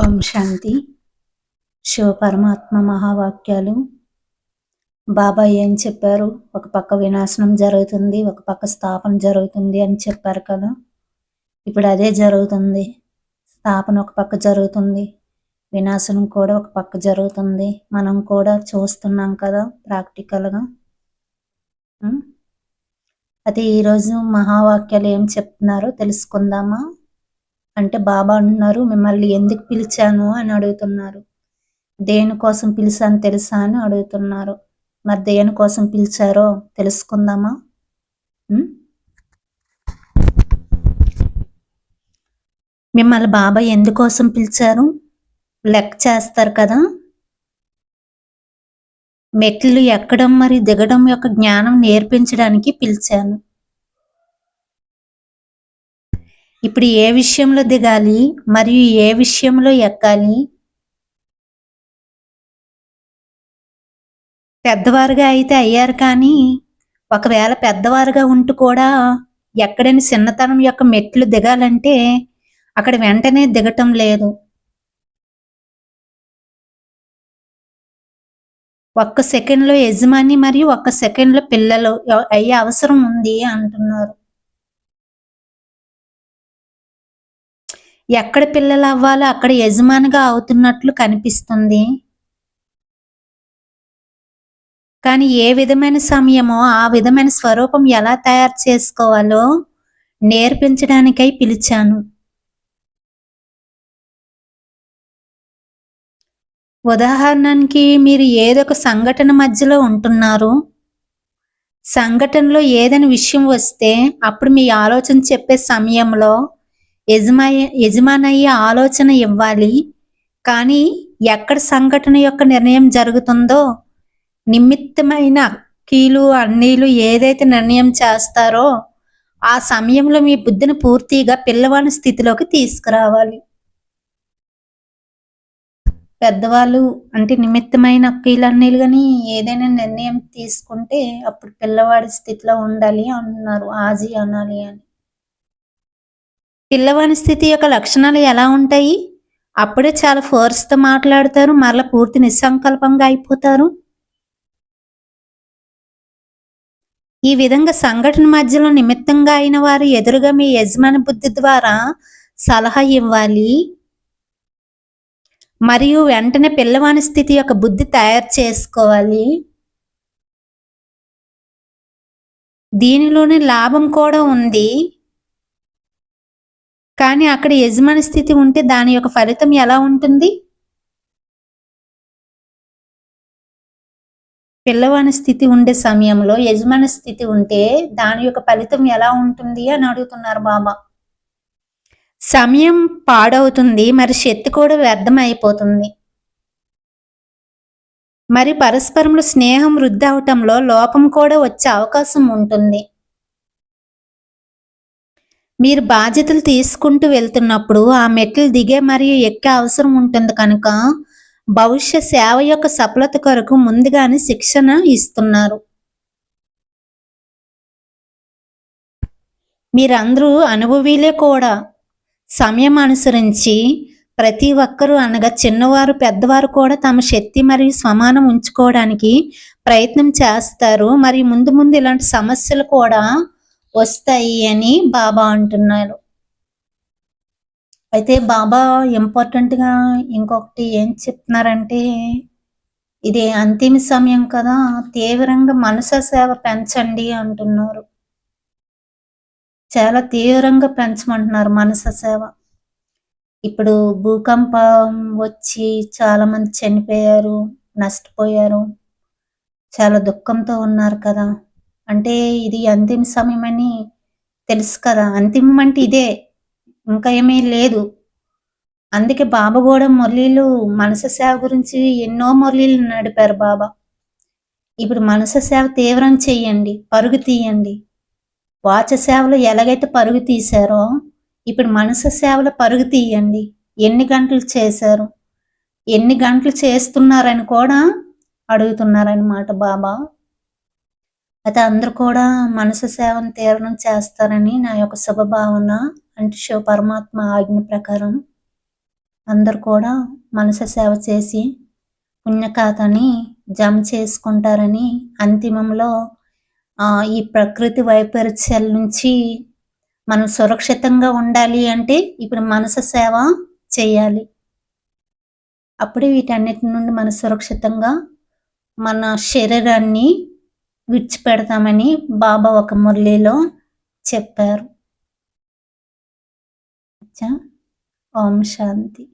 ఓం శాంతి. శివ పరమాత్మ మహావాక్యాలు. బాబా ఏం చెప్పారు? ఒక పక్క వినాశనం జరుగుతుంది ఒక పక్క స్థాపన జరుగుతుంది అని చెప్పారు కదా. ఇప్పుడు అదే జరుగుతుంది. స్థాపన ఒక పక్క జరుగుతుంది వినాశనం కూడా ఒక పక్క జరుగుతుంది. మనం కూడా చూస్తున్నాం కదా ప్రాక్టికల్గా అయితే ఈరోజు మహావాక్యాలు ఏం చెప్తున్నారో తెలుసుకుందామా? అంటే బాబా అంటున్నారు మిమ్మల్ని ఎందుకు పిలిచాను? అని అడుగుతున్నారు. దేనికోసం పిలిచాను తెలుసా? అని అడుగుతున్నారు. మరి దేనికోసం పిలిచారో తెలుసుకుందామా? మిమ్మల్ని బాబా ఎందుకోసం పిలిచారు? లెక్క చేస్తారు కదా. మెట్లు ఎక్కడం మరి దిగడం యొక్క జ్ఞానం నేర్పించడానికి పిలిచాను. ఇప్పుడు ఏ విషయంలో దిగాలి? మరియు ఏ విషయంలో ఎక్కాలి? పెద్దవారుగా అయితే అయ్యారు కానీ ఒకవేళ పెద్దవారుగా ఉంటూ కూడా ఎక్కడైనా చిన్నతనం యొక్క మెట్లు దిగాలంటే అక్కడ వెంటనే దిగటం లేదు. ఒక్క సెకండ్లో యజమాని మరియు ఒక్క సెకండ్లో పిల్లలు అయ్యే అవసరం ఉంది అంటున్నారు. ఎక్కడ పిల్లలు అవ్వాలో అక్కడ యజమానిగా అవుతున్నట్లు కనిపిస్తుంది. కానీ ఏ విధమైన సమయమో ఆ విధమైన స్వరూపం ఎలా తయారు చేసుకోవాలో నేర్పించడానికై పిలిచాను. ఉదాహరణకి మీరు ఏదో ఒక సంఘటన మధ్యలో ఉంటున్నారు. సంఘటనలో ఏదైనా విషయం వస్తే అప్పుడు మీ ఆలోచన చెప్పే సమయంలో యజమా యజమానయ్యే ఆలోచన ఇవ్వాలి. కానీ ఎక్కడ సంఘటన యొక్క నిర్ణయం జరుగుతుందో నిమిత్తమైన కీలు అన్నీలు ఏదైతే నిర్ణయం చేస్తారో ఆ సమయంలో మీ బుద్ధిని పూర్తిగా పిల్లవాడి స్థితిలోకి తీసుకురావాలి. పెద్దవాళ్ళు అంటే నిమిత్తమైన కీలన్నీలు కానీ ఏదైనా నిర్ణయం తీసుకుంటే అప్పుడు పిల్లవాడి స్థితిలో ఉండాలి అన్నారు ఆజీ అనాలి అని. పిల్లవాని స్థితి యొక్క లక్షణాలు ఎలా ఉంటాయి? అప్పుడే చాలా ఫోర్స్తో మాట్లాడతారు మరలా పూర్తి నిస్సంకల్పంగా అయిపోతారు. ఈ విధంగా సంఘటన మధ్యలో నిమిత్తంగా అయిన వారు ఎదురుగా మీ యజమాని బుద్ధి ద్వారా సలహా ఇవ్వాలి. మరియు వెంటనే పిల్లవాని స్థితి యొక్క బుద్ధి తయారు చేసుకోవాలి. దీనిలోనే లాభం కూడా ఉంది. కానీ అక్కడ యజమాని స్థితి ఉంటే దాని యొక్క ఫలితం ఎలా ఉంటుంది? పిల్లవాని స్థితి ఉండే సమయంలో యజమాని స్థితి ఉంటే దాని యొక్క ఫలితం ఎలా ఉంటుంది అని అడుగుతున్నారు బాబా. సమయం పాడవుతుంది మరి శక్తి కూడా వ్యర్థం అయిపోతుంది మరి పరస్పరంలో స్నేహం వృద్ధి అవటంలో లోపం కూడా వచ్చే అవకాశం ఉంటుంది. మీరు బాధ్యతలు తీసుకుంటూ వెళ్తున్నప్పుడు ఆ మెట్లు దిగే మరియు ఎక్కే అవసరం ఉంటుంది కనుక భవిష్య సేవ యొక్క సఫలత కొరకు ముందుగానే శిక్షణ ఇస్తున్నారు. మీరందరూ అనుభవీలే కూడా. సమయం అనుసరించి ప్రతి ఒక్కరూ అనగా చిన్నవారు పెద్దవారు కూడా తమ శక్తి మరియు సమానం ఉంచుకోవడానికి ప్రయత్నం చేస్తారు. మరియు ముందు ముందు ఇలాంటి సమస్యలు కూడా వస్తాయి అని బాబా అంటున్నారు. అయితే బాబా ఇంపార్టెంట్గా ఇంకొకటి ఏం చెప్తున్నారంటే ఇది అంతిమ సమయం కదా తీవ్రంగా మనస సేవ పెంచండి అంటున్నారు. చాలా తీవ్రంగా పెంచమంటున్నారు మనస సేవ. ఇప్పుడు భూకంపం వచ్చి చాలా మంది చనిపోయారు నష్టపోయారు చాలా దుఃఖంతో ఉన్నారు కదా. అంటే ఇది అంతిమ సమయం అని తెలుసు కదా. అంతిమం అంటే ఇదే. ఇంకా ఏమీ లేదు. అందుకే బాబా కూడా మురళీలు మనసు సేవ గురించి ఎన్నో మురళీలు నడిపారు బాబా. ఇప్పుడు మనసు సేవ తీవ్రం చెయ్యండి పరుగు తీయండి. వాచ సేవలు ఎలాగైతే పరుగు తీశారో ఇప్పుడు మనసు సేవలు పరుగు తీయండి. ఎన్ని గంటలు చేశారు? ఎన్ని గంటలు చేస్తున్నారని కూడా అడుగుతున్నారనమాట బాబా. అయితే అందరూ కూడా మనసు సేవను తీరణం చేస్తారని నా యొక్క శుభభావన అంటే శివ పరమాత్మ ఆజ్ఞ ప్రకారం అందరు కూడా మనసు సేవ చేసి పుణ్యఖాతాని జమ చేసుకుంటారని అంతిమంలో ఈ ప్రకృతి వైపరీత్యాల నుంచి మనం సురక్షితంగా ఉండాలి అంటే ఇప్పుడు మనసు సేవ చేయాలి. అప్పుడే వీటన్నిటి నుండి మనం సురక్షితంగా మన శరీరాన్ని విడిచిపెడతామని బాబా ఒక మురళిలో చెప్పారు. ఓం శాంతి.